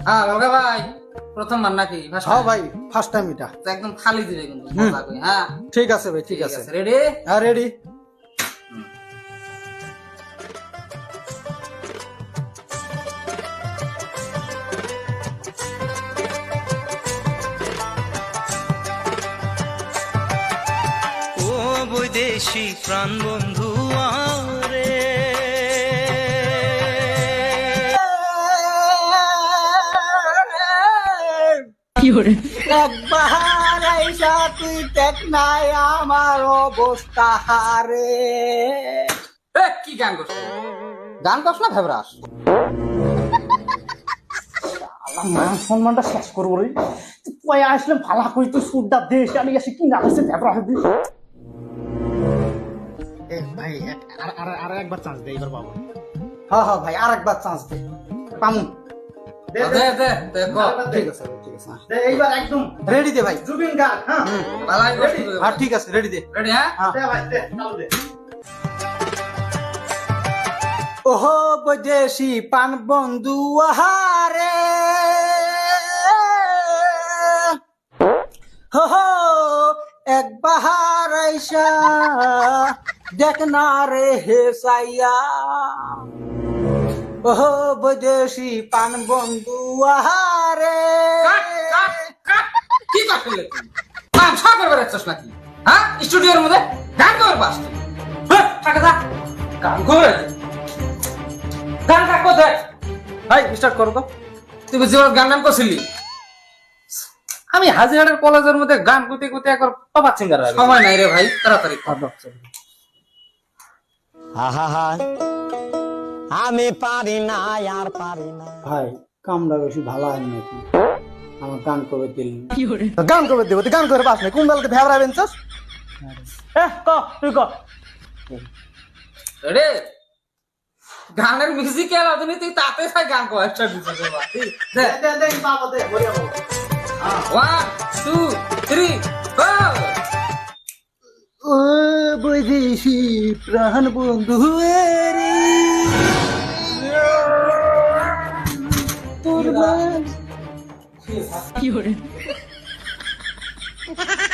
হ্যাঁ বাবা ভাই প্রথমবার নাকি? হ্যাঁ ভাই ফার্স্ট টাইম এটা। একদম খালি দিবে কিন্তু হ্যাঁ? ঠিক আছে ভাই ঠিক আছে। রেডি হ্যাঁ রেডি ও বৈদেশি প্রাণ বন্ধু একবার আইসা তুই দেখ নাই আমার অবস্থা হারে। কি গান করছ গান করছ না ভেবরাস? মান সম্মানটা শেষ করব রে। তুই পয়া আসলে ভালো করি তুই সুরটা দেশ আনি আসে কি না আছে ভেবরা হবে ভাই আর আর আর একবার চান্স দে এবার বাবু হ্যাঁ হ্যাঁ ভাই আর একবার চান্স দে। পামু। এইবার একদম রেডি দে ভাই। জুবিন হ্যাঁ? হ্যাঁ ঠিক আছে রেডি দে। রেডি হ্যাঁ? ওহো বদেশি পান বন্ধু আহারে। হো হো, এক বাহার দেখ না রে হে সাইয়া। ওহো বদেশি পান বন্ধু আহারে। কাট, কাট, কাট। কি করছিলে তুই গান সব করে বেড়াচ্ছিস নাকি? হ্যাঁ? স্টুডিওর মধ্যে গান করে পাস তুই। হ্যাঁ, টাকা দা। গান করে। গান কাট কোথায় ভাই স্টার্ট করো তো। তুই বুঝি গান নাম করছিলি? আমি হাজিরাটের কলেজের মধ্যে গান করতে করতে একবার পাপা সিঙ্গার সময় নাই রে ভাই তাড়াতাড়ি। কর। আহা আমি পারি না আর পারি না। ভাই কামটা বেশি ভালো হয় নাকি আমার গান করে দিল? গান করে দেবো? গান করে পাস না। কোন বেলাতে ভেবরা বেঞ্চস এ ক তুই ক। রে গানের মিউজিক এলো তুমি তুই তাতে খাই গান কর একটা মিউজিক দে। দে। দে বাবা দে বড়িয়া বাবা ওয়ান টু থ্রি ফোর ও বৈদেশি প্রাণ বন্ধু রে। তোর মান